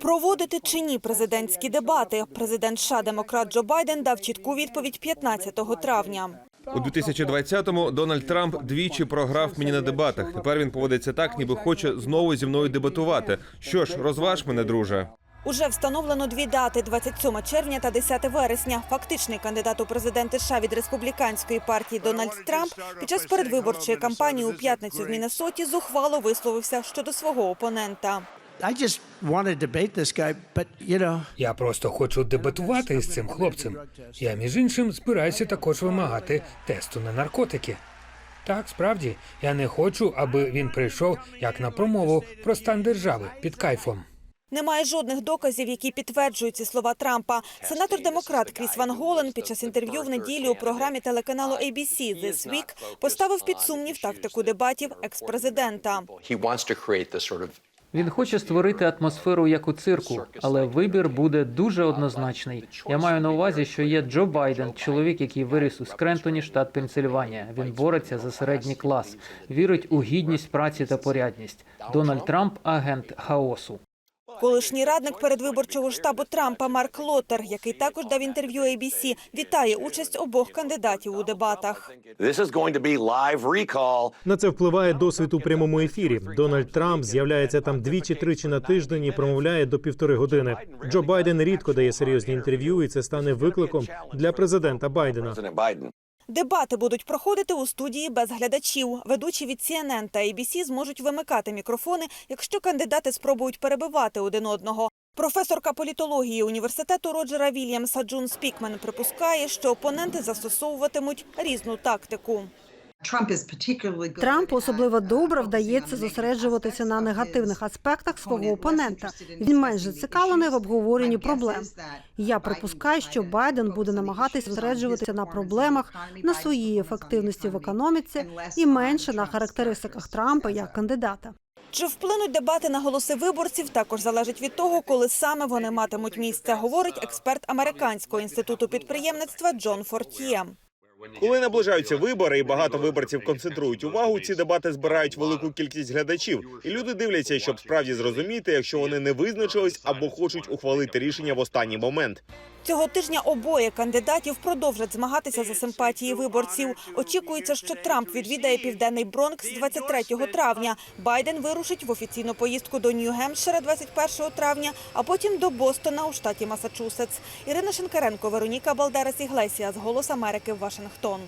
Проводити чи ні президентські дебати. Президент США демократ Джо Байден дав чітку відповідь 15 травня. У 2020-му Дональд Трамп двічі програв мені на дебатах. Тепер він поводиться так, ніби хоче знову зі мною дебатувати. Що ж, розваж мене, друже. Уже встановлено дві дати: 27 червня та 10 вересня. Фактичний кандидат у президенти США від республіканської партії Дональд Трамп під час передвиборчої кампанії у п'ятницю в Міннесоті зухвало висловився щодо свого опонента. I just want to debate this guy, but you know, Я просто хочу дебатувати з цим хлопцем. Я, між іншим, збираюся також вимагати тесту на наркотики. Так, справді, я не хочу, аби він прийшов як на промову про стан держави під кайфом. Немає жодних доказів, які підтверджують ці слова Трампа. Сенатор-демократ Кріс Ван Голен під час інтерв'ю в неділю у програмі телеканалу ABC This Week поставив під сумнів тактику дебатів екс-президента. Він хоче створити атмосферу як у цирку, але вибір буде дуже однозначний. Я маю на увазі, що є Джо Байден, чоловік, який виріс у Скрентоні, штат Пенсильванія. Він бореться за середній клас, вірить у гідність праці та порядність. Дональд Трамп агент хаосу. Колишній радник передвиборчого штабу Трампа Марк Лотер, який також дав інтерв'ю ABC, вітає участь обох кандидатів у дебатах. На це впливає досвід у прямому ефірі. Дональд Трамп з'являється там двічі-тричі на тиждень і промовляє до півтори години. Джо Байден рідко дає серйозні інтерв'ю, і це стане викликом для президента Байдена. Дебати будуть проходити у студії без глядачів. Ведучі від CNN та ABC зможуть вимикати мікрофони, якщо кандидати спробують перебивати один одного. Професорка політології університету Роджера Вільямса Джун Спікмен припускає, що опоненти застосовуватимуть різну тактику. Трампу особливо добре вдається зосереджуватися на негативних аспектах свого опонента. Він менш зацікавлений в обговоренні проблем. Я припускаю, що Байден буде намагатися зосереджуватися на проблемах, на своїй ефективності в економіці і менше на характеристиках Трампа як кандидата. Чи вплинуть дебати на голоси виборців, також залежить від того, коли саме вони матимуть місце, говорить експерт Американського інституту підприємництва Джон Фортіє. Коли наближаються вибори і багато виборців концентрують увагу, ці дебати збирають велику кількість глядачів, і люди дивляться, щоб справді зрозуміти, якщо вони не визначились або хочуть ухвалити рішення в останній момент. Цього тижня обоє кандидатів продовжать змагатися за симпатії виборців. Очікується, що Трамп відвідає південний Бронкс 23 травня. Байден вирушить в офіційну поїздку до Нью-Гемпшира 21 травня, а потім до Бостона у штаті Масачусетс. Ірина Шинкаренко, Вероніка Балдерес Іглесія з «Голос Америки» Вашингтон.